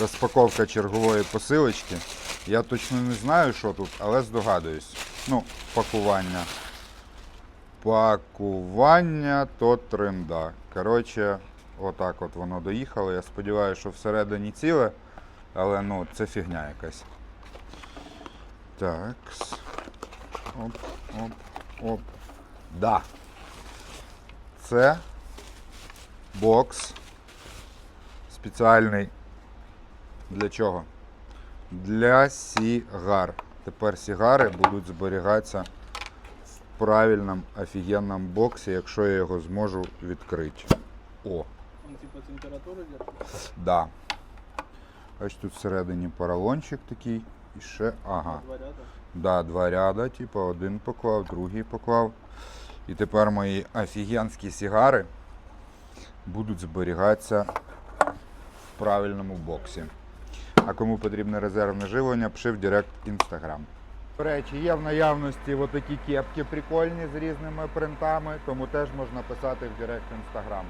Розпаковка чергової посилочки. Я точно не знаю, що тут, але здогадуюсь. Ну, пакування. Пакування то тренда. Коротше, отак от воно доїхало. Я сподіваюся, що всередині ціле, але ну, це фігня якась. Так. Оп, оп, оп. Да. Це бокс спеціальний. Для чого? Для сігар. Тепер сігари будуть зберігатися в правильному офігенному боксі, якщо я його зможу відкрити. О, Он типа температуру держит? да. Ось тут всередині поролончик такий. І ще, ага. Два ряда. Да, два ряда, типу, один поклав, другий поклав. І тепер мої офігенські сігари будуть зберігатися в правильному боксі. А кому потрібне резервне живлення, пиши в Директ Інстаграм. До речі, є в наявності отакі кепки прикольні з різними принтами, тому теж можна писати в Директ Інстаграм.